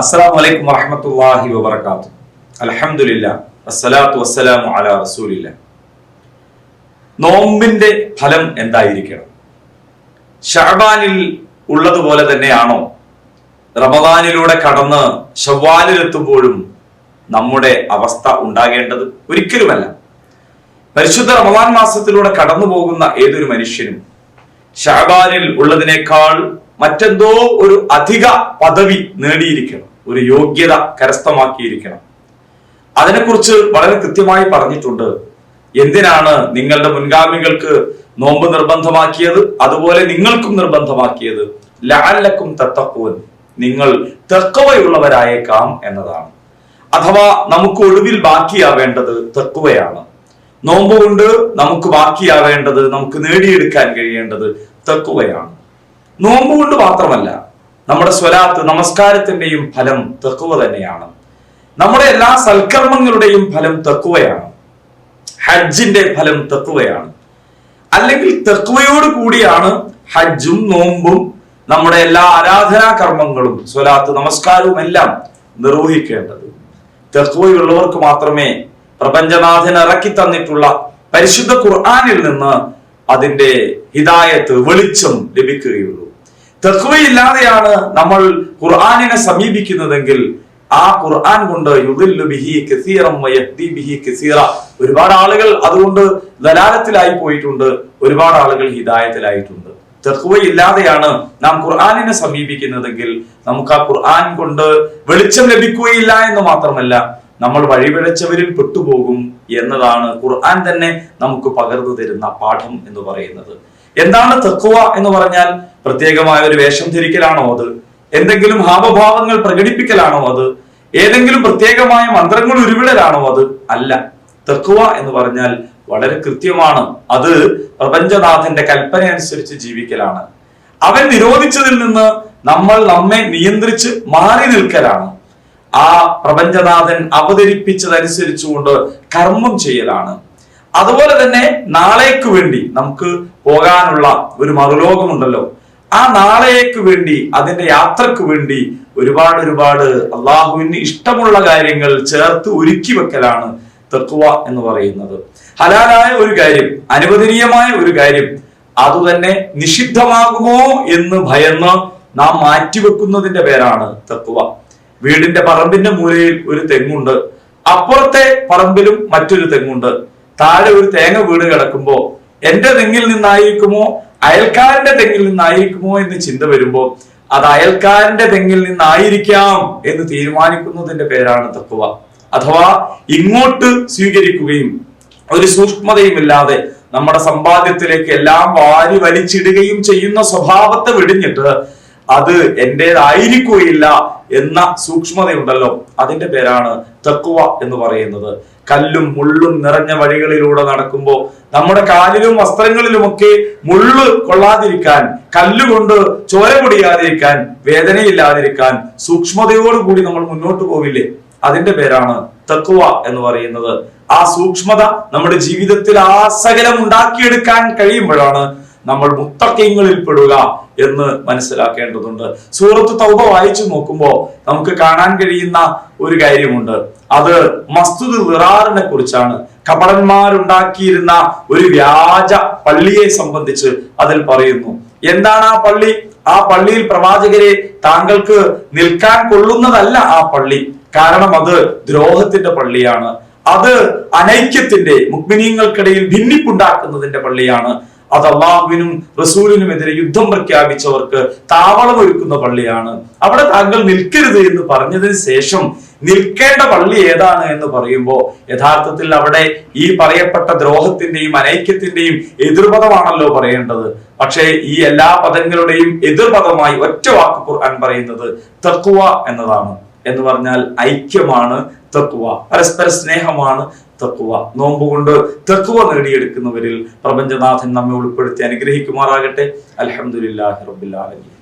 അസ്സലാമു അലൈക്കും വറഹ്മത്തുള്ളാഹി വബറകാത്തു അൽഹംദുലില്ല അസ്സലാത്തു വസ്സലാമു അല റസൂലില്ല നോമ്പിന്റെ ഫലം എന്തായിരിക്കണം? ഷഅബാനിൽ ഉള്ളതുപോലെ തന്നെയാണോ? റമദാനിലൂടെ കടന്ന് ഷവ്വാലിലെത്തുമ്പോഴും നമ്മുടെ അവസ്ഥ ഉണ്ടാകേണ്ടത് ഒരിക്കലുമല്ല. പരിശുദ്ധ റമദാൻ മാസത്തിലൂടെ കടന്നു പോകുന്ന ഏതൊരു മനുഷ്യനും ഷാബാനിൽ ഉള്ളതിനേക്കാൾ മറ്റെന്തോ ഒരു അധിക പദവി നേടിയിരിക്കണം. ഒരു യോഗ്യത കരസ്ഥമാക്കിയിരിക്കണം. അതിനെക്കുറിച്ച് വളരെ കൃത്യമായി പറഞ്ഞിട്ടുണ്ട്. എന്തിനാണ് നിങ്ങളുടെ മുൻഗാമികൾക്ക് നോമ്പ് നിർബന്ധമാക്കിയത്? അതുപോലെ നിങ്ങൾക്കും നിർബന്ധമാക്കിയത്. ലാലക്കും തത്തപ്പൂൻ നിങ്ങൾ തെക്കവയുള്ളവരായേക്കാം എന്നതാണ്. അഥവാ നമുക്ക് ഒടുവിൽ ബാക്കിയാവേണ്ടത് തെക്കുവയാണ് നോമ്പ് കൊണ്ട് നമുക്ക് ബാക്കിയാവേണ്ടത് നമുക്ക് നേടിയെടുക്കാൻ കഴിയേണ്ടത് തെക്കുവയാണ് നോമ്പ് കൊണ്ട് മാത്രമല്ല നമ്മുടെ സ്വലാത്ത് നമസ്കാരത്തിന്റെയും ഫലം തെക്കുവ തന്നെയാണ്. നമ്മുടെ എല്ലാ സൽക്കർമ്മങ്ങളുടെയും ഫലം തെക്കുവയാണ് ഹജ്ജിന്റെ ഫലം തെക്കുവയാണ് അല്ലെങ്കിൽ തെക്കുവയോട് കൂടിയാണ് ഹജ്ജും നോമ്പും നമ്മുടെ എല്ലാ ആരാധനാ കർമ്മങ്ങളും സ്വലാത്ത് നമസ്കാരവും എല്ലാം നിർവഹിക്കേണ്ടത്. തെക്കുവയുള്ളവർക്ക് മാത്രമേ പ്രപഞ്ചനാഥൻ ഇറക്കി തന്നിട്ടുള്ള പരിശുദ്ധ ഖുർആാനിൽ നിന്ന് അതിന്റെ ഹിതായത്ത് വെളിച്ചം ലഭിക്കുകയുള്ളൂ. തെക്കുവയില്ലാതെയാണ് നമ്മൾ ഖുർആാനിനെ സമീപിക്കുന്നതെങ്കിൽ ആ ഖുർആൻ കൊണ്ട് ഒരുപാട് ആളുകൾ അതുകൊണ്ട് ദലാലത്തിലായി പോയിട്ടുണ്ട് ഒരുപാട് ആളുകൾ ഹിദായത്തിലായിട്ടുണ്ട്. തെക്കുവയില്ലാതെയാണ് നാം ഖുർആാനിനെ സമീപിക്കുന്നതെങ്കിൽ നമുക്ക് ആ ഖുർആൻ കൊണ്ട് വെളിച്ചം ലഭിക്കുകയില്ല എന്ന് മാത്രമല്ല നമ്മൾ വഴിപിഴച്ചവരിൽ പെട്ടുപോകും എന്നതാണ് ഖുർആൻ തന്നെ നമുക്ക് പകർന്നു തരുന്ന പാഠം എന്ന് പറയുന്നത്. എന്താണ് തെക്കുവ എന്ന് പറഞ്ഞാൽ പ്രത്യേകമായ ഒരു വേഷം ധരിക്കലാണോ അത്? എന്തെങ്കിലും ഹാവഭാവങ്ങൾ പ്രകടിപ്പിക്കലാണോ അത്? ഏതെങ്കിലും പ്രത്യേകമായ മന്ത്രങ്ങൾ ഉരുവിടലാണോ അത്? അല്ല. തെക്കുവ എന്ന് പറഞ്ഞാൽ വളരെ കൃത്യമാണ്. അത് പ്രപഞ്ചനാഥന്റെ കൽപ്പന അനുസരിച്ച് ജീവിക്കലാണ്. അവൻ നിരോധിച്ചതിൽ നിന്ന് നമ്മൾ നമ്മെ നിയന്ത്രിച്ച് മാറി നിൽക്കലാണ്. ആ പ്രപഞ്ചനാഥൻ അവതരിപ്പിച്ചതനുസരിച്ചുകൊണ്ട് കർമ്മം ചെയ്യലാണ്. അതുപോലെ തന്നെ നാളേക്ക് വേണ്ടി നമുക്ക് പോകാനുള്ള ഒരു മറുലോകമുണ്ടല്ലോ. ആ നാളേക്ക് വേണ്ടി അതിന്റെ യാത്രയ്ക്ക് വേണ്ടി ഒരുപാട് ഒരുപാട് അള്ളാഹുവിന് ഇഷ്ടമുള്ള കാര്യങ്ങൾ ചേർത്ത് ഒരുക്കി വെക്കലാണ് തെക്കുവ എന്ന് പറയുന്നത്. ഹലാലായ ഒരു കാര്യം അനുവദനീയമായ ഒരു കാര്യം അതുതന്നെ നിഷിദ്ധമാകുമോ എന്ന് ഭയന്ന് നാം മാറ്റിവെക്കുന്നതിന്റെ പേരാണ് തെക്കുവ വീടിന്റെ പറമ്പിന്റെ മൂലയിൽ ഒരു തെങ്ങുണ്ട് അപ്പുറത്തെ പറമ്പിലും മറ്റൊരു തെങ്ങുണ്ട്. താഴെ ഒരു തേങ്ങ വീട് കിടക്കുമ്പോ എന്റെ തെങ്ങിൽ നിന്നായിരിക്കുമോ അയൽക്കാരന്റെ തെങ്ങിൽ നിന്നായിരിക്കുമോ എന്ന് ചിന്ത വരുമ്പോൾ അത് അയൽക്കാരന്റെ തെങ്ങിൽ നിന്നായിരിക്കാം എന്ന് തീരുമാനിക്കുന്നതിന്റെ പേരാണ് തക്കുവ അഥവാ ഇങ്ങോട്ട് സ്വീകരിക്കുകയും ഒരു സൂക്ഷ്മതയുമില്ലാതെ നമ്മുടെ സമ്പാദ്യത്തിലേക്ക് എല്ലാം വാരി വലിച്ചിടുകയും ചെയ്യുന്ന സ്വഭാവത്തെ വെടിഞ്ഞിട്ട് അത് എന്റേതായിരിക്കുകയില്ല എന്ന സൂക്ഷ്മതയുണ്ടല്ലോ. അതിന്റെ പേരാണ് തെക്കുവ എന്ന് പറയുന്നത്. കല്ലും മുള്ളും നിറഞ്ഞ വഴികളിലൂടെ നടക്കുമ്പോൾ നമ്മുടെ കാലിലും വസ്ത്രങ്ങളിലുമൊക്കെ മുള്ള് കൊള്ളാതിരിക്കാൻ കല്ലുകൊണ്ട് ചോര പൊടിയാതിരിക്കാൻ വേദനയില്ലാതിരിക്കാൻ സൂക്ഷ്മതയോടുകൂടി നമ്മൾ മുന്നോട്ട് പോവില്ലേ? അതിന്റെ പേരാണ് തക്കുവ എന്ന് പറയുന്നത്. ആ സൂക്ഷ്മത നമ്മുടെ ജീവിതത്തിൽ ആ സകലം ഉണ്ടാക്കിയെടുക്കാൻ കഴിയുമ്പോഴാണ് നമ്മൾ മുത്തക്കയങ്ങളിൽ പെടുക എന്ന് മനസ്സിലാക്കേണ്ടതുണ്ട്. സൂറത്ത് തൗബ വായിച്ചു നോക്കുമ്പോൾ നമുക്ക് കാണാൻ കഴിയുന്ന ഒരു കാര്യമുണ്ട്. അത് മസ്തുദ് വിറാറിനെ കുറിച്ചാണ്. കപടന്മാരുണ്ടാക്കിയിരുന്ന ഒരു വ്യാജ പള്ളിയെ സംബന്ധിച്ച് അതിൽ പറയുന്നു. എന്താണ് ആ പള്ളി? ആ പള്ളിയിൽ പ്രവാചകരെ താങ്കൾക്ക് നിൽക്കാൻ കൊള്ളുന്നതല്ല ആ പള്ളി. കാരണം അത് ദ്രോഹത്തിന്റെ പള്ളിയാണ്. അത് അനൈക്യത്തിന്റെ മുഗ്മിനീങ്ങൾക്കിടയിൽ ഭിന്നിപ്പുണ്ടാക്കുന്നതിന്റെ പള്ളിയാണ്. അത് അള്ളാഹുവിനും റസൂലിനുമെതിരെ യുദ്ധം പ്രഖ്യാപിച്ചവർക്ക് താവളം ഒരുക്കുന്ന പള്ളിയാണ്. അവിടെ താങ്കൾ നിൽക്കരുത് എന്ന് പറഞ്ഞതിന് ശേഷം നിൽക്കേണ്ട പള്ളി ഏതാണ് എന്ന് പറയുമ്പോൾ യഥാർത്ഥത്തിൽ അവിടെ ഈ പറയപ്പെട്ട ദ്രോഹത്തിന്റെയും അനൈക്യത്തിന്റെയും എതിർപദമാണല്ലോ പറയേണ്ടത്. പക്ഷേ ഈ എല്ലാ പദങ്ങളുടെയും എതിർപദമായി ഒറ്റ വാക്ക് ഖുർആൻ പറയുന്നത് തക്കുവ എന്നതാണ്. എന്ന് പറഞ്ഞാൽ ഐക്യമാണ് തക്കുവ. പരസ്പര സ്നേഹമാണ് തക്കുവ. നോമ്പ് കൊണ്ട് തക്കുവ നേടിയെടുക്കുന്നവരിൽ പ്രപഞ്ചനാഥൻ നമ്മെ ഉൾപ്പെടുത്തി അനുഗ്രഹിക്കുമാറാകട്ടെ. അലഹമുല്ലാഹി റബ്ബിൽ ആലമീൻ.